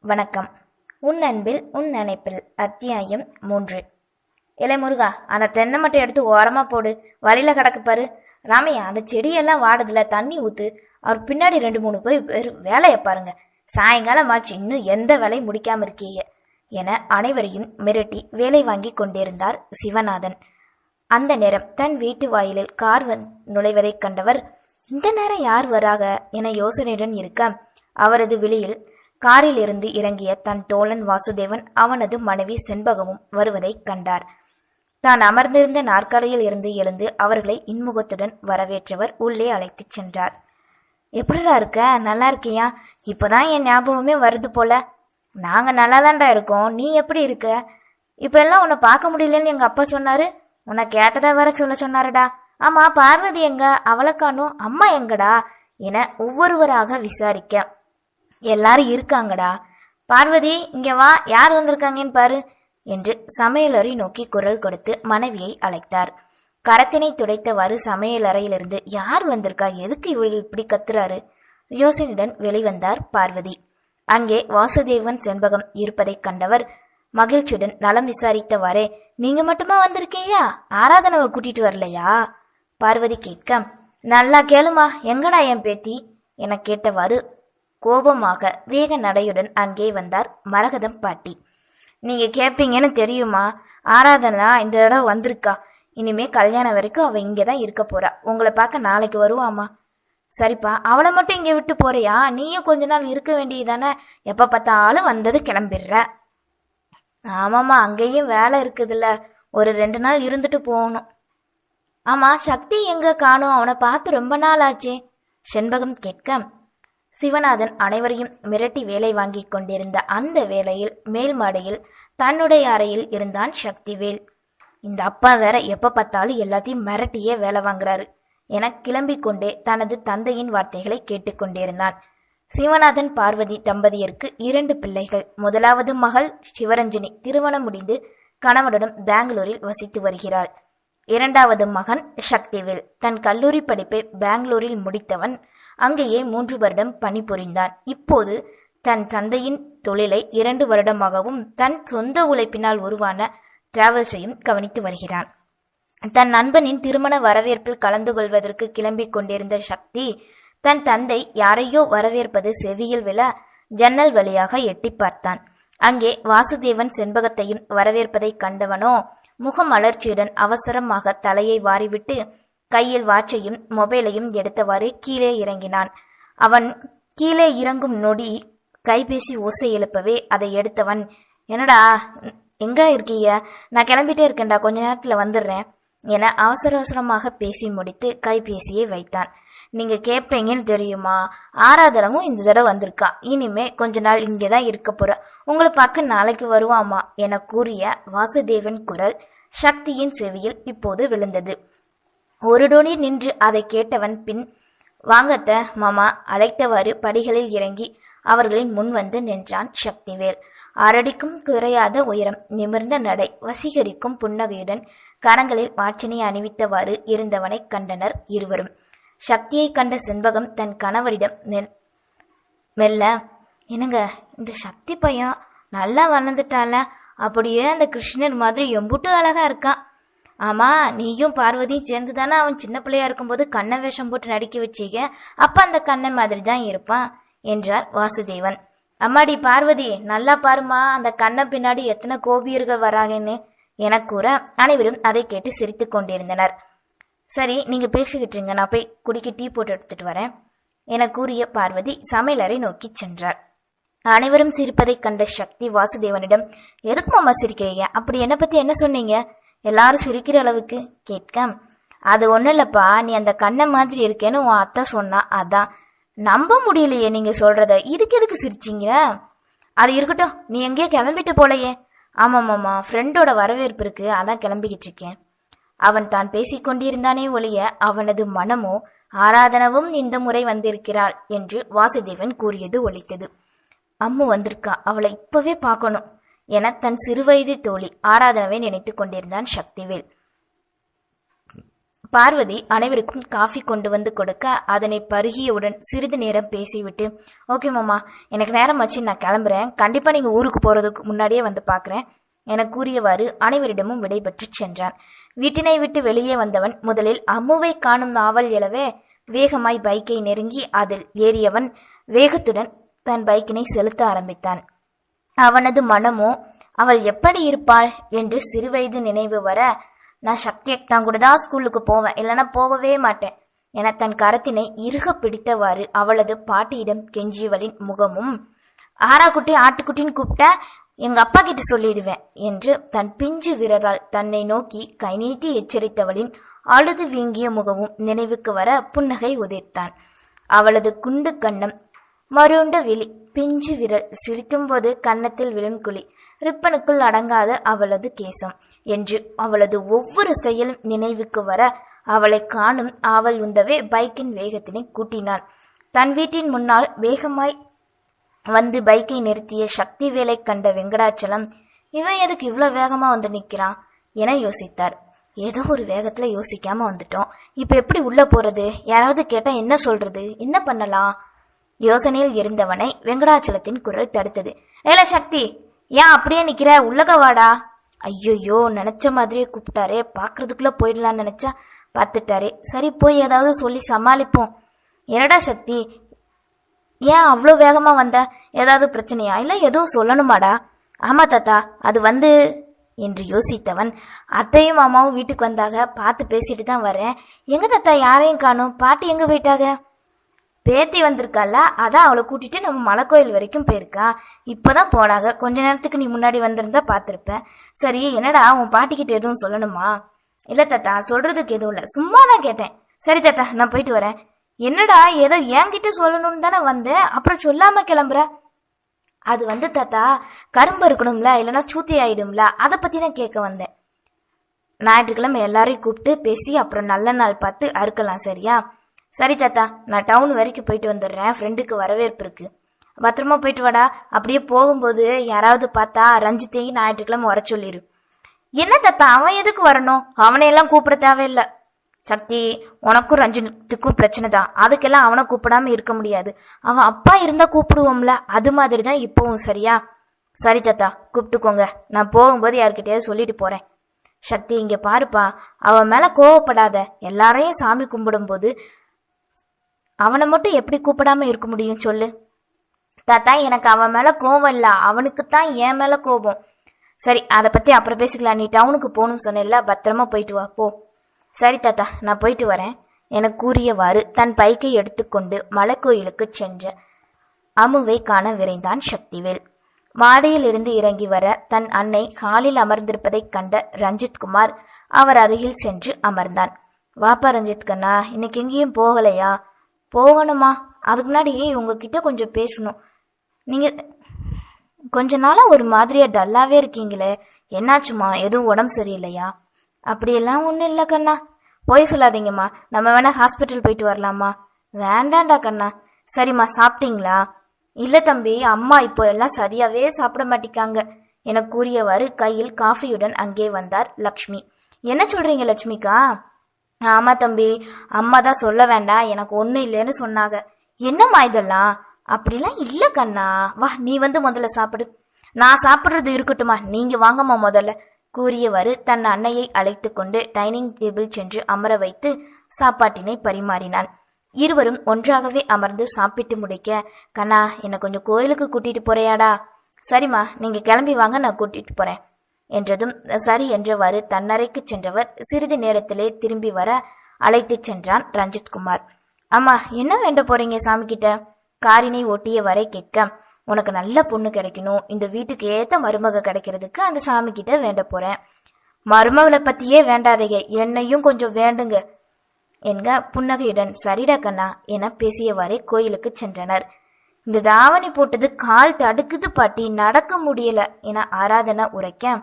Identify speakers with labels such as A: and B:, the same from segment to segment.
A: வணக்கம். உன் அன்பில் உன் நினைப்பில் அத்தியாயம் மூன்று. இலை முருகா அந்த தென்னை மட்டை எடுத்து ஓரமா போடு. வழியில கிடக்கு பாரு. ராமையா அந்த செடியெல்லாம் வாடுதுல தண்ணி ஊத்து. அவர் பின்னாடி ரெண்டு மூணு போய் பேர் வேலையை பாருங்க. சாயங்காலம் ஆச்சு இன்னும் எந்த வேலையும் முடிக்காம இருக்கீங்க என அனைவரையும் மிரட்டி வேலை வாங்கி கொண்டிருந்தார் சிவநாதன். அந்த நேரம் தன் வீட்டு வாயிலில் கார் வந் நுழைவதைக் கண்டவர் இந்த நேரம் யார் வராக? என யோசனையுடன் இருக்க அவரது விழியில் காரில் இருந்து இறங்கிய தன் தோழன் வாசுதேவன் அவனது மனைவி செண்பகமும் வருவதைக் கண்டார். தான் அமர்ந்திருந்த நாற்காலியில் இருந்து எழுந்து அவர்களை இன்முகத்துடன் வரவேற்றவர் உள்ளே அழைத்துச் சென்றார். எப்படிடா இருக்க? நல்லா இருக்கியா? இப்போதான் என் ஞாபகமே வருது போல. நாங்க நல்லாதான்டா இருக்கோம். நீ எப்படி இருக்க? இப்ப எல்லாம் உன்னை பார்க்க முடியலன்னு எங்க அப்பா சொன்னாரு? உன்னை கேட்டதா வேற சொல்ல சொன்னாருடா. ஆமா பார்வதி எங்க? அவளை காணும் அம்மா எங்கடா? என ஒவ்வொருவராக விசாரிக்க எல்லாரும் இருக்காங்கடா. பார்வதி இங்க வா யார் வந்திருக்காங்கன்னு பாரு என்று சமையலறை நோக்கி குரல் கொடுத்து மனைவியை அழைத்தார். கரத்தினை துடைத்தவாறு சமையலறையிலிருந்து யார் வந்திருக்கா? எதுக்கு இவள் இப்படி கத்துறாரு? யோசனையுடன் வெளிவந்தார் பார்வதி. அங்கே வாசுதேவன் செண்பகம் இருப்பதைக் கண்டவர் மகிழ்ச்சியுடன் நலம் விசாரித்தவாறே நீங்க மட்டுமா வந்திருக்கீயா? ஆராதனவை கூட்டிட்டு வரலையா? பார்வதி கேட்க நல்லா கேளுமா எங்கடா என் பேத்தி? என கேட்டவாறு கோபமாக வேக நடையுடன் அங்கே வந்தார் மரகதம் பாட்டி. நீங்க கேட்பீங்கன்னு தெரியுமா? ஆராதனா இந்த தடவை வந்திருக்கா. இனிமே கல்யாணம் வரைக்கும் அவ இங்கே தான் இருக்க போறா. உங்களை பார்க்க நாளைக்கு வருவாமா சரிப்பா அவளை மட்டும் இங்கே விட்டு போறியா? நீயும் கொஞ்ச நாள் இருக்க வேண்டியதானே எப்ப பார்த்தாலும் வந்தது கிளம்பிடுற. ஆமாம்மா அங்கேயும் வேலை இருக்குதுல்ல. ஒரு ரெண்டு நாள் இருந்துட்டு போகணும். ஆமா சக்தி எங்க காணும்? அவனை பார்த்து ரொம்ப நாள் ஆச்சு செண்பகம் கேட்க சிவநாதன் அனைவரையும் மிரட்டி வேலை வாங்கி கொண்டிருந்த அந்த வேளையில் மேல் மாடையில் தன்னுடைய அறையில் இருந்தான் சக்திவேல். இந்த அப்பா வேற எப்ப பார்த்தாலும் எல்லாத்தையும் மிரட்டியே வேலை வாங்குறாரு என கிளம்பிக் கொண்டே தனது தந்தையின் வார்த்தைகளை கேட்டுக்கொண்டிருந்தான் சிவநாதன் பார்வதி தம்பதியருக்கு இரண்டு பிள்ளைகள். முதலாவது மகள் சிவரஞ்சனி. திருமணம் முடிந்து கணவனுடன் பெங்களூரில் வசித்து வருகிறாள். இரண்டாவது மகன் சக்திவேல் தன் கல்லூரி படிப்பை பெங்களூரில் முடித்தவன் அங்கேயே மூன்று வருடம் பணிபுரிந்தான். இப்போது தன் தந்தையின் தொழிலை இரண்டு வருடமாகவும் தன் சொந்த உழைப்பினால் உருவான டிராவல்ஸையும் கவனித்து வருகிறான். தன் நண்பனின் திருமண வரவேற்பில் கலந்து கொள்வதற்கு கிளம்பிக் கொண்டிருந்த சக்தி தன் தந்தை யாரையோ வரவேற்பது செவியில் விழ ஜன்னல் வழியாக எட்டி பார்த்தான். அங்கே வாசுதேவன் செண்பகத்தையும் வரவேற்பதைக் கண்டவனோ முகமலர்ச்சியுடன் அவசரமாக தலையை வாரிவிட்டு கையில் வாட்சையும் மொபைலையும் எடுத்தவாறு கீழே இறங்கினான். அவன் கீழே இறங்கும் நொடி கைபேசி ஓசை எழுப்பவே அதை எடுத்தவன் என்னடா எங்க இருக்கீங்க? நான் கிளம்பிட்டே இருக்கேன்டா கொஞ்ச நேரத்துல வந்துடுறேன் என அவசர அவசரமாக பேசி முடித்து கைபேசியை வைத்தான். நீங்க கேட்பீங்கன்னு தெரியுமா? ஆராதனமும் இந்த தடவை வந்திருக்கா. இனிமே கொஞ்ச நாள் இங்கே தான் இருக்க போற. உங்களை பார்க்க நாளைக்கு வருவாமா? என கூறிய வாசுதேவன் குரல் சக்தியின் செவியில் இப்போது விழுந்தது. ஒரு டோனி நின்று அதை கேட்டவன் பின் வாங்கத்த மாமா அழைத்தவாறு படிகளில் இறங்கி அவர்களின் முன் வந்து நின்றான் சக்திவேல். அரடிக்கும் குறையாத உயரம் நிமிர்ந்த நடை வசீகரிக்கும் புன்னகையுடன் கரங்களில் வாட்சினை அணிவித்தவாறு இருந்தவனை கண்டனர் இருவரும். சக்தியை கண்ட செண்பகம் தன் கணவரிடம் மெல் மெல்ல என்னங்க இந்த சக்தி பையன் நல்லா வளர்ந்துட்டால அப்படியே அந்த கிருஷ்ணர் மாதிரி எம்புட்டு அழகா இருக்கான் ஆமா நீயும் பார்வதியும் சேர்ந்து தானே அவன் சின்ன பிள்ளையா இருக்கும்போது கண்ண வேஷம் போட்டு நடிக்க வச்சீங்க. அப்ப அந்த கண்ணை மாதிரி தான் இருப்பான் என்றார் வாசுதேவன். அம்மாடி பார்வதி நல்லா பாருமா அந்த கண்ணை பின்னாடி எத்தனை கோபியர்கள் வராங்கன்னு என கூற அனைவரும் அதை கேட்டு சிரித்து கொண்டிருந்தனர். சரி நீங்க பேசிக்கிட்டுருங்க. நான் போய் குடிக்க டீ போட்டு எடுத்துட்டு வரேன். என கூறிய பார்வதி சமையலறை நோக்கி சென்றார் அனைவரும் சிரிப்பதைக் கண்ட சக்தி வாசுதேவனிடம் எதுக்கு மாமா சிரிக்கிறீங்க? அப்படி என்னை பத்தி என்ன சொன்னீங்க? எல்லாரும் சிரிக்கிற அளவுக்கு கேட்க அது ஒன்றும் இல்லப்பா நீ அந்த கண்ணை மாதிரி இருக்கேன்னு உன் அத்தை சொன்னா அதான். நம்ப முடியலையே நீங்க சொல்றத. இதுக்கு எதுக்கு சிரிச்சீங்க? அது இருக்கட்டும் நீ எங்கேயோ கிளம்பிட்டு போலையே. ஆமாமாம்மா ஃப்ரெண்டோட வரவேற்பு இருக்கு. அதான் கிளம்பிக்கிட்டு இருக்கேன். அவன் தான் பேசிக் கொண்டிருந்தானே ஒழிய அவனது மனமோ ஆராதனவும் இந்த முறை வந்திருக்கிறாள் என்று வாசுதேவன் கூறியது ஒழித்தது அம்மு வந்திருக்கா? அவளை இப்பவே பார்க்கணும் என தன் சிறுவயது தோழி ஆராதனவை நினைத்துக் கொண்டிருந்தான் சக்திவேல். பார்வதி அனைவருக்கும் காஃபி கொண்டு வந்து கொடுக்க அதனை பருகியவுடன் சிறிது நேரம் பேசிவிட்டு ஓகே மாமா எனக்கு நேரம் ஆச்சு நான் கிளம்புறேன். கண்டிப்பாக நீங்கள் ஊருக்கு போகிறதுக்கு முன்னாடியே வந்து பார்க்குறேன். என கூறியவாறு அனைவரிடமும் விடைபெற்று சென்றான். வீட்டினை விட்டு வெளியே வந்தவன் முதலில் அம்முவை காணும் நாவல் எழவே வேகமாய் பைக்கை நெருங்கி அதில் ஏறியவன் வேகத்துடன் தன் பைக்கினை செலுத்த ஆரம்பித்தான். அவனது மனமோ அவள் எப்படி இருப்பாள்? என்று சிறுவயது நினைவு வர நான் சக்தி தான் கூட தான் ஸ்கூலுக்கு போவேன் இல்லைன்னா போகவே மாட்டேன் என தன் கரத்தினை இறுக பிடித்தவாறு அவளது பாட்டியிடம் கெஞ்சியவளின் முகமும் ஆறாக்குட்டி ஆட்டுக்குட்டின்னு கூப்பிட்ட எங்க அப்பா கிட்ட சொல்லிடுவேன் என்று தன் பிஞ்சு விரலால் தன்னை நோக்கி கை நீட்டி எச்சரித்தவளின் அழுது வீங்கிய முகமும் நினைவுக்கு வர புன்னகை உதிர்த்தான் அவளது குண்டு கண்ணம் மருண்ட விழி பிஞ்சு விரல் சிரிக்கும்போது கன்னத்தில் விழும் குழி ரிப்பனுக்குள் அடங்காத அவளது கேசம் என்று அவளது ஒவ்வொரு செயலும் நினைவுக்கு வர அவளை காணும் ஆவல் உந்தவே பைக்கின் வேகத்தினை கூட்டினான். தன் வீட்டின் முன்னால் வேகமாய் வந்து பைக்கை நிறுத்திய சக்தி வேலை கண்ட வெங்கடாச்சலம் இவன் எதுக்கு இவ்வளோ வேகமாக வந்து நிற்கிறான் என யோசித்தார். ஏதோ ஒரு வேகத்தில் யோசிக்காம வந்துட்டோம். இப்போ எப்படி உள்ளே போகிறது யாராவது கேட்டால் என்ன சொல்கிறது என்ன பண்ணலாம்? யோசனையில் இருந்தவனை வெங்கடாச்சலத்தின் குரல் தடுத்தது. ஏல சக்தி ஏன் அப்படியே நிற்கிற உள்ளக வாடா. ஐயோயோ நினச்ச மாதிரியே கூப்பிட்டாரே. பார்க்கறதுக்குள்ளே போயிடலாம்னு நினச்சா? பார்த்துட்டாரே. சரி போய் ஏதாவது சொல்லி சமாளிப்போம். என்னடா சக்தி ஏன் அவ்வளோ வேகமாக வந்த? ஏதாவது பிரச்சனையா? இல்லை எதுவும் சொல்லணுமாடா? ஆமா தாத்தா அது வந்து என்று யோசித்தவன் அத்தையும் மாமாவும் வீட்டுக்கு வந்தாக பார்த்து பேசிட்டு தான் வரேன். எங்க தாத்தா யாரையும் காணும்? பாட்டி எங்க போயிட்டாங்க? பேத்தி வந்திருக்கால அதான் அவளை கூட்டிட்டு நம்ம மலைக்கோயில் வரைக்கும் போயிருக்கா. இப்போதான் போனாங்க கொஞ்ச நேரத்துக்கு நீ முன்னாடி வந்திருந்தா பார்த்துருப்பேன். சரி என்னடா உன் பாட்டிக்கிட்ட எதுவும் சொல்லணுமா? இல்லை தாத்தா சொல்றதுக்கு எதுவும் இல்லை. சும்மா தான் கேட்டேன். சரி தாத்தா நான் போயிட்டு வரேன். என்னடா ஏதோ என்கிட்ட சொல்லணும்னு தானே வந்தேன் அப்புறம் சொல்லாம கிளம்புற? அது வந்து தாத்தா கரும்பு இருக்கணும்ல இல்லைன்னா சூத்தி ஆயிடும்ல அதை பத்தி தான் கேட்க வந்தேன். ஞாயிற்றுக்கிழமை எல்லாரையும் கூப்பிட்டு பேசி அப்புறம் நல்ல நாள் பார்த்து அறுக்கலாம் சரியா? சரி தாத்தா நான் டவுன் வரைக்கும் போயிட்டு வந்துடுறேன் ஃப்ரெண்டுக்கு வரவேற்பு இருக்கு. பத்திரமா போயிட்டு வாடா. அப்படியே போகும்போது யாராவது பார்த்தா ரஞ்சித்தையும் ஞாயிற்றுக்கிழமை வர சொல்லிடு என்ன தாத்தா அவன் எதுக்கு வரணும்? அவனையெல்லாம் கூப்பிட தேவையில்லை. சக்தி உனக்கும் ரஞ்சித்துக்கும் பிரச்சனை தான் அதுக்கெல்லாம் அவனை கூப்பிடாம இருக்க முடியாது. அவன் அப்பா இருந்தா கூப்பிடுவோம்ல அது மாதிரி தான் இப்போவும் சரியா? சரி தாத்தா கூப்பிட்டுக்கோங்க. நான் போகும்போது யார்கிட்டயாவது சொல்லிட்டு போறேன். சக்தி இங்க பாருப்பா அவன் மேல கோவப்படாத. எல்லாரையும் சாமி கும்பிடும்போது அவனை மட்டும் எப்படி கூப்பிடாம இருக்க முடியும் சொல்லு? தாத்தா எனக்கு அவன் மேல கோவம் இல்ல. அவனுக்கு தான் என் மேல கோபம். சரி அதை பத்தி அப்புறம் பேசிக்கலாம். நீ டவுனுக்கு போகணும்னு சொன்ன பத்திரமா போயிட்டு வா போ. சரி தாத்தா நான் போயிட்டு வரேன். என கூறியவாறு தன் பைக்கை எடுத்துக்கொண்டு மலைக்கோயிலுக்கு சென்ற அமுவை காண விரைந்தான் சக்திவேல். மாடியிலிருந்து இறங்கி வர தன் அன்னை ஹாலில் அமர்ந்திருப்பதைக் கண்ட ரஞ்சித்குமார் அவர் அருகில் சென்று அமர்ந்தான். வாப்பா ரஞ்சித் கண்ணா இன்னைக்கு எங்கேயும் போகலையா? போகணுமா? அதுக்கு முன்னாடி உங்ககிட்ட கொஞ்சம் பேசணும்? நீங்க கொஞ்ச நாளா ஒரு மாதிரியா டல்லாவே இருக்கீங்களே. என்னாச்சுமா? எதுவும் உடம்பு சரியில்லையா? அப்படியெல்லாம் ஒன்றும் இல்லை கண்ணா. போய் சொல்லாதீங்கம்மா. நம்ம வேணா ஹாஸ்பிட்டல் போயிட்டு வரலாமா வேண்டாண்டா கண்ணா. சரிம்மா சாப்பிட்டீங்களா? இல்லை தம்பி அம்மா இப்போ எல்லாம் சரியாவே சாப்பிட மாட்டேங்காங்க என கூறியவாறு கையில் காஃபியுடன் அங்கே வந்தார் லக்ஷ்மி. என்ன சொல்றீங்க லட்சுமிக்கா ஆமா தம்பி அம்மா தான் சொல்ல வேண்டாம் எனக்கு ஒன்றும் இல்லைன்னு சொன்னாங்க. என்னம்மா இதெல்லாம்? அப்படிலாம் இல்லை கண்ணா. வா நீ வந்து முதல்ல சாப்பிடு. நான் சாப்பிட்றது இருக்கட்டுமா நீங்க வாங்கம்மா முதல்ல. கூறியவாறு தன் அன்னையை அழைத்து கொண்டு டைனிங் டேபிள் சென்று அமர வைத்து சாப்பாட்டினை பரிமாறினான் இருவரும் ஒன்றாகவே அமர்ந்து சாப்பிட்டு முடிக்க கண்ணா என்னை கொஞ்சம் கோயிலுக்கு கூட்டிட்டு போறியாடா. சரிம்மா நீங்க கிளம்பி வாங்க நான் கூட்டிட்டு போறேன் என்றதும் சரி என்றவாறு தன்னறைக்கு சென்றவர் சிறிது நேரத்திலே திரும்பி வர அழைத்துச் சென்றான் ரஞ்சித்குமார் அம்மா என்ன வேண்ட போறீங்க சாமி கிட்ட காரினை ஓட்டியவரை கேட்க உனக்கு நல்ல பொண்ணு கிடைக்கணும். இந்த வீட்டுக்கு ஏத்த மருமக கிடைக்கிறதுக்கு அந்த சாமி கிட்ட வேண்ட போறேன். மருமகளை பத்தியே வேண்டாதீங்க. என்னையும் கொஞ்சம் வேண்டுங்க. என்க புன்னகையுடன் சரிடா கண்ணா என பேசியவாறே கோயிலுக்கு சென்றனர். இந்த தாவணி போட்டது கால் தடுக்குது பாட்டி நடக்க முடியல என ஆராதனை உரைக்க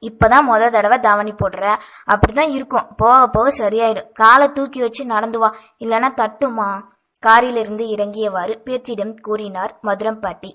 A: இப்பதான் முத தடவை தாவணி போடுற. அப்படிதான் இருக்கும். போக போக சரியாயிடும். காலை தூக்கி வச்சு நடந்து வா. இல்லைன்னா தட்டுமா? காரிலிருந்து இறங்கியவாறு பேத்தியிடம் கூறினார் மதுரம் பாட்டி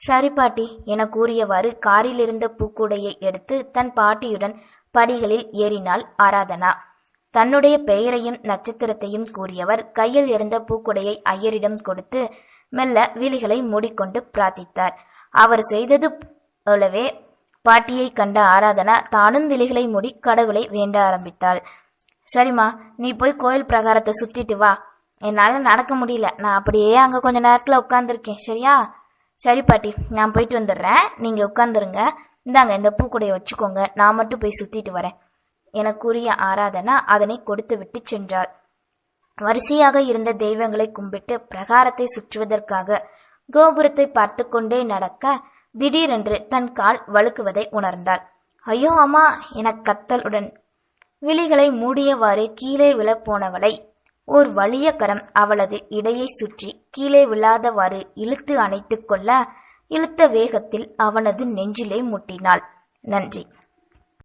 A: சரி பாட்டி என கூறியவாறு காரிலிருந்த பூக்கூடையை எடுத்து தன் பாட்டியுடன் படிகளில் ஏறினாள் ஆராதனா. தன்னுடைய பெயரையும் நட்சத்திரத்தையும் கூறியவர் கையில் இருந்த பூக்குடையை ஐயரிடம் கொடுத்து மெல்ல விழிகளை மூடிக்கொண்டு பிரார்த்தித்தார். அவர் செய்தது போலவே பாட்டியை கண்ட ஆராதனா தானும் விழிகளை மூடி கடவுளை வேண்ட ஆரம்பித்தாள். சரிம்மா நீ போய் கோயில் பிரகாரத்தை சுத்திட்டு வா. என்னால் நடக்க முடியல. நான் அப்படியே அங்கே கொஞ்ச நேரத்தில் உட்காந்துருக்கேன் சரியா? சரி பாட்டி நான் போயிட்டு வந்துடுறேன். நீங்கள் உட்காந்துருங்க இந்தாங்க இந்த பூக்குடையை வச்சுக்கோங்க. நான் மட்டும் போய் சுற்றிட்டு வரேன். எனக்குரிய ஆராதனா அதனை கொடுத்து விட்டு சென்றாள். வரிசையாக இருந்த தெய்வங்களை கும்பிட்டு பிரகாரத்தை சுற்றுவதற்காக கோபுரத்தை பார்த்து கொண்டே நடக்க திடீரென்று தன் கால் வழுக்குவதை உணர்ந்தாள். ஐயோ அம்மா என கத்தலுடன் விழிகளை மூடியவாறு கீழே விழப்போனவளை ஓர் வலிய கரம் அவளது இடையை சுற்றி கீழே விழாதவாறு இழுத்து அணைத்துக் கொள்ள இழுத்த வேகத்தில் அவனது நெஞ்சிலே முட்டினாள். நன்றி.